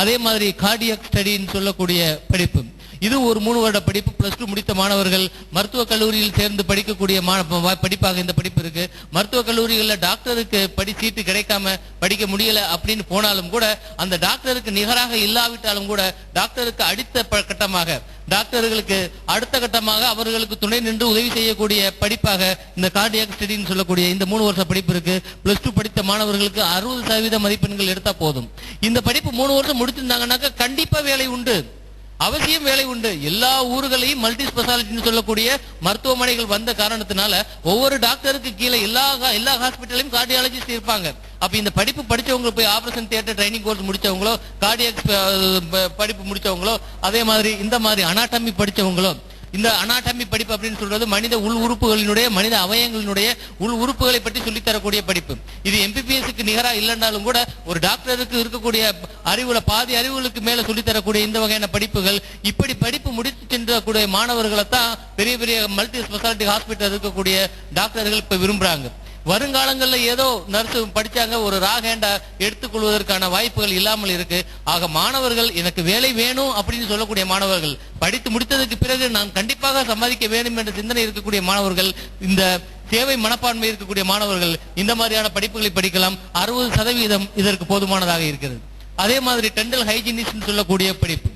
அதே மாதிரி கார்டியக் ஸ்டடின்னு சொல்லக்கூடிய படிப்பு. இது ஒரு மூணு வருட படிப்பு பிளஸ் டூ முடித்த மாணவர்கள் மருத்துவக் கல்லூரியில் சேர்ந்து படிக்கக்கூடிய படிப்பாக இந்த படிப்பு இருக்கு. மருத்துவக் கல்லூரிகளில் டாக்டருக்கு படி சீட்டு கிடைக்காம படிக்க முடியல அப்படின்னு போனாலும் கூட அந்த டாக்டருக்கு நிகராக இல்லாவிட்டாலும் கூட டாக்டருக்கு அடுத்த ப- கட்டமாக டாக்டர்களுக்கு அடுத்த கட்டமாக அவர்களுக்கு துணை நின்று உதவி செய்யக்கூடிய படிப்பாக இந்த கார்டியாக் ஸ்டடின்னு சொல்லக்கூடிய இந்த மூணு வருஷ படிப்பு இருக்கு. பிளஸ் டூ படித்த மாணவர்களுக்கு அறுபது சதவீத மதிப்பெண்கள் எடுத்தா போதும். இந்த படிப்பு மூணு வருஷம் முடிச்சிருந்தாங்கன்னாக்கா கண்டிப்பா வேலை உண்டு. அவசியம் வேலை உண்டு. எல்லா ஊர்களையும் மல்டி ஸ்பெஷாலிட்டின்னு சொல்லக்கூடிய மருத்துவமனைகள் வந்த காரணத்தினால ஒவ்வொரு டாக்டருக்கு கீழே எல்லா ஹா- எல்லா ஹாஸ்பிட்டலையும் கார்டியாலஜிஸ்ட் இருப்பாங்க. அப்ப இந்த படிப்பு படிச்சவங்க போய் ஆபரேஷன் தியேட்டர் ட்ரைனிங் கோர்ஸ் முடிச்சவங்களோ கார்டியாக் படிப்பு முடிச்சவங்களோ அதே மாதிரி இந்த மாதிரி அனாட்டமி படிச்சவங்களோ இந்த அனாட்டமி படிப்பு அப்படின்னு சொல்றது மனித உள் உறுப்புகளினுடைய மனித அவயங்களினுடைய உள் உறுப்புகளை பற்றி சொல்லித் தரக்கூடிய படிப்பு. இது எம்பிபிஎஸ்க்கு நிகரா இல்லைன்னாலும் கூட ஒரு டாக்டருக்கு இருக்கக்கூடிய அறிவுல பாதி அறிவுகளுக்கு மேல சொல்லித் தரக்கூடிய இந்த வகையான படிப்புகள் இப்படி படிப்பு முடித்து சென்றக்கூடிய மாணவர்களை தான் பெரிய பெரிய மல்டி ஸ்பெஷாலிட்டி ஹாஸ்பிட்டல் இருக்கக்கூடிய டாக்டர்கள் இப்ப விரும்புறாங்க. வருங்காலங்களில் ஏதோ நர்ஸ் படிச்சாங்க ஒரு ராகேண்டா எடுத்துக்கொள்வதற்கான வாய்ப்புகள் இல்லாமல் இருக்கு. ஆக மாணவர்கள் எனக்கு வேலை வேணும் அப்படின்னு சொல்லக்கூடிய மாணவர்கள் படித்து முடித்ததுக்கு பிறகு நான் கண்டிப்பாக சம்பாதிக்க வேண்டும் என்ற சிந்தனை இருக்கக்கூடிய மாணவர்கள் இந்த சேவை மனப்பான்மை இருக்கக்கூடிய மாணவர்கள் இந்த மாதிரியான படிப்புகளை படிக்கலாம். அறுபது சதவீதம் இதற்கு போதுமானதாக இருக்கிறது. அதே மாதிரி டெண்டல் ஹைஜீனிஸ்ட் சொல்லக்கூடிய படிப்பு.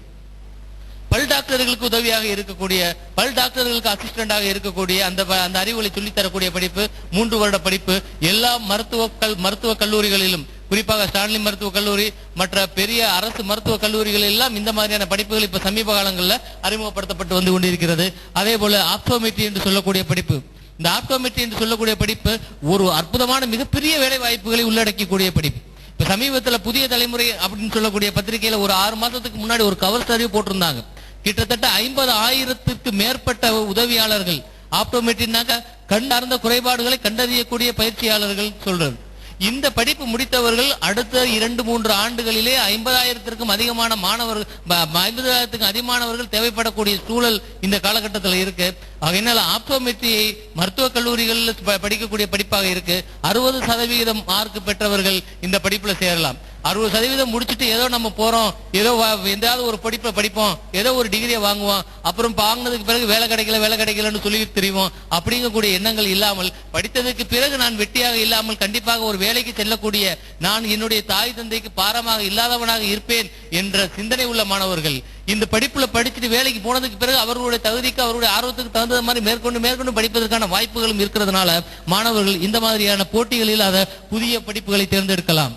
பல் டாக்டர்களுக்கு உதவியாக இருக்கக்கூடிய பல் டாக்டர்களுக்கு அசிஸ்டண்டாக இருக்கக்கூடிய அந்த அந்த அறிவுகளை சொல்லித் தரக்கூடிய படிப்பு மூன்று வருட படிப்பு எல்லா மருத்துவ கல் மருத்துவ கல்லூரிகளிலும் குறிப்பாக ஸ்டான்லி மருத்துவக் கல்லூரி மற்ற பெரிய அரசு மருத்துவக் கல்லூரிகள் எல்லாம் இந்த மாதிரியான படிப்புகள் இப்ப சமீப காலங்களில் அறிமுகப்படுத்தப்பட்டு வந்து கொண்டிருக்கிறது. அதே போல ஆப்டோமெட்ரி என்று சொல்லக்கூடிய படிப்பு. இந்த ஆப்டோமெட்ரி என்று சொல்லக்கூடிய படிப்பு ஒரு அற்புதமான மிகப்பெரிய வேலை வாய்ப்புகளை உள்ளடக்கக்கூடிய படிப்பு. இப்ப சமீபத்தில் புதிய தலைமுறை அப்படின்னு சொல்லக்கூடிய பத்திரிகையில ஒரு ஆறு மாசத்துக்கு முன்னாடி ஒரு கவர் ஸ்டடி போட்டிருந்தாங்க. கிட்டத்தட்ட ஐம்பது ஆயிரத்திற்கு மேற்பட்ட உதவியாளர்கள் ஆப்டோமெட்ரினாக்க கண்டார்ந்த குறைபாடுகளை கண்டறியக்கூடிய பயிற்சியாளர்கள் சொல்றது இந்த படிப்பு முடித்தவர்கள் அடுத்த இரண்டு மூன்று ஆண்டுகளிலே ஐம்பதாயிரத்திற்கும் அதிகமான மாணவர்கள் ஐம்பதாயிரத்துக்கும் அதிகமானவர்கள் தேவைப்படக்கூடிய சூழல் இந்த காலகட்டத்தில் இருக்கு. அதனால ஆப்டோமெட்ரியை மருத்துவக் கல்லூரிகளில் படிக்கக்கூடிய படிப்பாக இருக்கு. அறுபது சதவிகிதம் மார்க் பெற்றவர்கள் இந்த படிப்புல சேரலாம். அறுபது சதவீதம் முடிச்சுட்டு ஏதோ நம்ம போறோம். ஏதோ எந்தாவது ஒரு படிப்பை படிப்போம். ஏதோ ஒரு டிகிரியை வாங்குவோம். அப்புறம் வாங்கினதுக்கு பிறகு வேலை கிடைக்கல வேலை கிடைக்கலன்னு சொல்லி தெரியும் அப்படிங்கக்கூடிய எண்ணங்கள் இல்லாமல் படித்ததுக்கு பிறகு நான் வெட்டியாக இல்லாமல் கண்டிப்பாக ஒரு வேலைக்கு செல்லக்கூடிய நான் என்னுடைய தாய் தந்தைக்கு பாரமாக இல்லாதவனாக இருப்பேன் என்ற சிந்தனை உள்ள மாணவர்கள் இந்த படிப்புல படிச்சுட்டு வேலைக்கு போனதுக்கு பிறகு அவர்களுடைய தகுதிக்கு அவருடைய ஆர்வத்துக்கு தகுந்த மாதிரி மேற்கொண்டு மேற்கொண்டு படிப்பதற்கான வாய்ப்புகளும் இருக்கிறதுனால மாணவர்கள் இந்த மாதிரியான போட்டிகள் இல்லாத புதிய படிப்புகளை தேர்ந்தெடுக்கலாம்.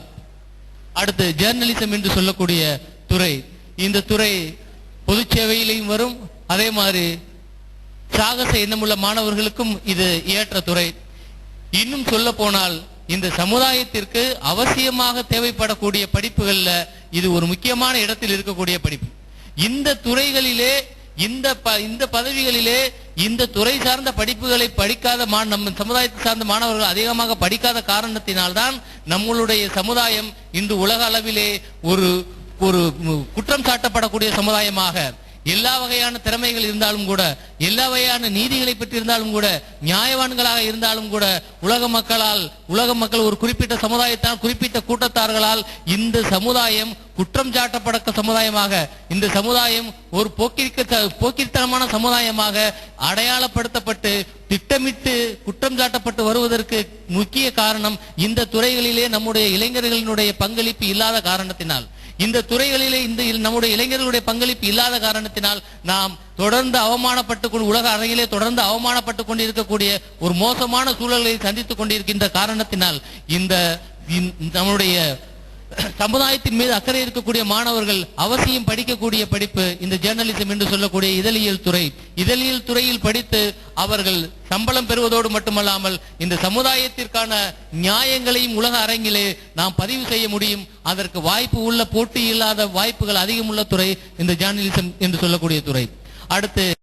அடுத்து ஜேர்னலிசம் என்று சொல்லக்கூடிய துறை. இந்த துறை பொது சேவையிலையும் வரும். அதே மாதிரி சாகச எண்ணமுள்ள மாணவர்களுக்கும் இது ஏற்ற துறை. இன்னும் சொல்ல போனால் இந்த சமுதாயத்திற்கு அவசியமாக தேவைப்படக்கூடிய படிப்புகள்ல இது ஒரு முக்கியமான இடத்தில் இருக்கக்கூடிய படிப்பு. இந்த துறைகளிலே இந்த ப- இந்த பதவிகளிலே இந்த துறை சார்ந்த படிப்புகளை படிக்காத மா- நம்ம சமுதாயத்தை சார்ந்த மாணவர்கள் அதிகமாக படிக்காத காரணத்தினால்தான் நம்மளுடைய சமுதாயம் இன்று உலக அளவிலே ஒரு ஒரு குற்றம் சாட்டப்படக்கூடிய சமுதாயமாக எல்லா வகையான திறமைகள் இருந்தாலும் கூட எல்லா வகையான நீதிகளை பெற்றிருந்தாலும் கூட நியாயவான்களாக இருந்தாலும் கூட உலக மக்களால் உலக மக்கள் ஒரு குறிப்பிட்ட சமுதாயத்தால் குறிப்பிட்ட கூட்டத்தார்களால் இந்த சமுதாயம் குற்றம் சாட்டப்படக்க சமுதாயமாக இந்த சமுதாயம் ஒரு போக்கிற்க போக்கித்தனமான சமுதாயமாக அடையாளப்படுத்தப்பட்டு திட்டமிட்டு குற்றம் சாட்டப்பட்டு வருவதற்கு முக்கிய காரணம் இந்த துறைகளிலே நம்முடைய இளைஞர்களினுடைய பங்களிப்பு இல்லாத காரணத்தினால். இந்த துறைகளிலே இந்த நம்முடைய இளைஞர்களுடைய பங்களிப்பு இல்லாத காரணத்தினால் நாம் தொடர்ந்து அவமானப்பட்டு கொண்டு உலக அரங்கிலே தொடர்ந்து அவமானப்பட்டு கொண்டிருக்கக்கூடிய ஒரு மோசமான சூழல்களை சந்தித்துக் கொண்டிருக்கின்ற காரணத்தினால் இந்த இந்த- நம்முடைய சமுதாயத்தின் மீது அக்கறை இருக்கக்கூடிய மாணவர்கள் அவசியம் படிக்கக்கூடிய படிப்பு இந்த ஜேர்னலிசம் என்று சொல்லக்கூடிய இதழியல் துறை. இதழியல் துறையில் படித்து அவர்கள் சம்பளம் பெறுவதோடு மட்டுமல்லாமல் இந்த சமுதாயத்திற்கான நியாயங்களையும் உலக அரங்கிலே நாம் பதிவு செய்ய முடியும். அதற்கு வாய்ப்பு உள்ள போட்டி இல்லாத வாய்ப்புகள் அதிகம் உள்ள துறை இந்த ஜேர்னலிசம் என்று சொல்லக்கூடிய துறை. அடுத்து